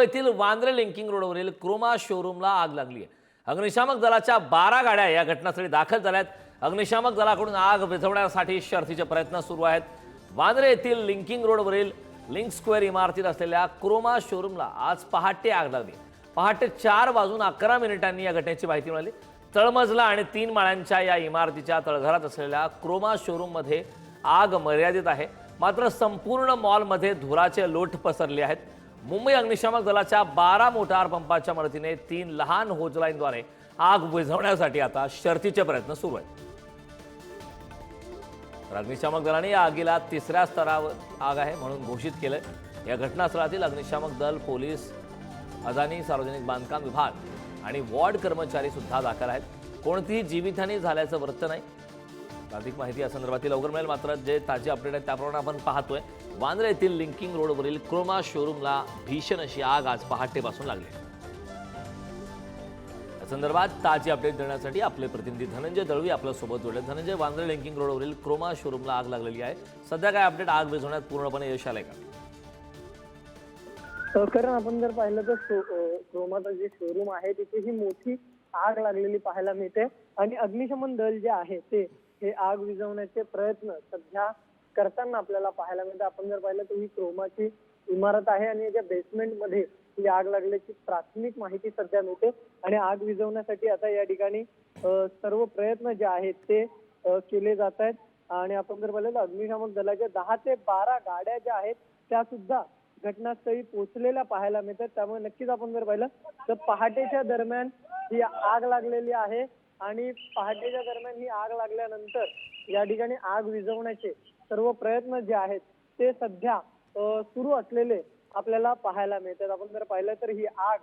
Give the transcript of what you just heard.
येथील वांद्रे लिंकिंग रोडवरील क्रोमा शोरूमला आग लागली आहे. अग्निशामक दलाच्या बारा गाड्या या घटनास्थळी दाखल झाल्या आहेत. अग्निशामक दलाकडून आग विझवण्यासाठी शर्थीचे प्रयत्न सुरू आहेत. वांद्रे येथील लिंकिंग रोडवरील लिंक स्क्वेअर इमारतीत असलेल्या क्रोमा शोरूमला आज पहाटे आग लागली पहाटे चार वाजून अकरा मिनिटांनी या घटनेची माहिती मिळाली. तळमजला आणि तीन माळ्यांच्या या इमारतीच्या तळघरात असलेल्या क्रोमा शोरूममध्ये आग मर्यादित आहे. मात्र संपूर्ण मॉलमध्ये धुराचे लोट पसरले आहेत. मुंबई अग्निशामक दलाच्या बारा मोटार पंपाच्या मदतीने तीन लहान होजलाईनद्वारे आग विझवण्यासाठी आता शर्तीचे प्रयत्न सुरू आहेत. अग्निशामक दलाने या आगीला तिसऱ्या स्तरावर आग आहे म्हणून घोषित केलंय. या घटनास्थळातील अग्निशामक दल पोलीस अदानी सार्वजनिक बांधकाम विभाग आणि वॉर्ड कर्मचारी सुद्धा दाखल आहेत. कोणतीही जीवितहानी झाल्याचं वृत्त नाही. अधिक माहिती या संदर्भातील लवकर मिळेल मात्र जे ताजे अपडेट आहेत त्याप्रमाणे आपण पाहतोय. वांद्रे येथील लिंकिंग रोडवरील क्रोमा शोरूमला भीषण अशी आग आज पहाटेपासून लागली. या संदर्भात ताजी अपडेट देण्यासाठी आपले प्रतिनिधी धनंजय दळवी आपल्यासोबत जोडले. धनंजय वांद्रे लिंकिंग रोडवरील क्रोमा शोरूमला आग लागलेली आहे. सध्या काय अपडेट आग विझवण्यात पूर्णपणे यश आलंय का? कारण आपण जर पाहिलं तर क्रोमाचं जे शोरूम आहे तिथे ही मोठी आग लागलेली पाहायला मिळते. आणि अग्निशमन दल जे आहे ते हे आग विझवण्याचे प्रयत्न सध्या करताना आपल्याला पाहायला मिळतं. आपण जर पाहिलं तर ही क्रोमाची इमारत आहे आणि याच्या बेसमेंटमध्ये ही आग लागल्याची प्राथमिक माहिती सध्या मिळते. आणि आग विझवण्यासाठी आता या ठिकाणी सर्व प्रयत्न जे आहेत ते केले जात आहेत. आणि आपण जर पाहिलं तर अग्निशामक दलाच्या दहा ते बारा गाड्या ज्या आहेत त्या सुद्धा घटनास्थळी पोहोचलेल्या पाहायला मिळतात. त्यामुळे नक्कीच आपण जर पाहिलं तर पहाटेच्या दरम्यान ही आग लागलेली आहे. आणि पहाटेच्या दरम्यान ही आग लागल्यानंतर या ठिकाणी आग विझवण्याचे सर्व प्रयत्न जे आहेत ते सध्या सुरू असलेले आपल्याला पाहायला मिळतात. आपण जर पाहिलं तर ही आग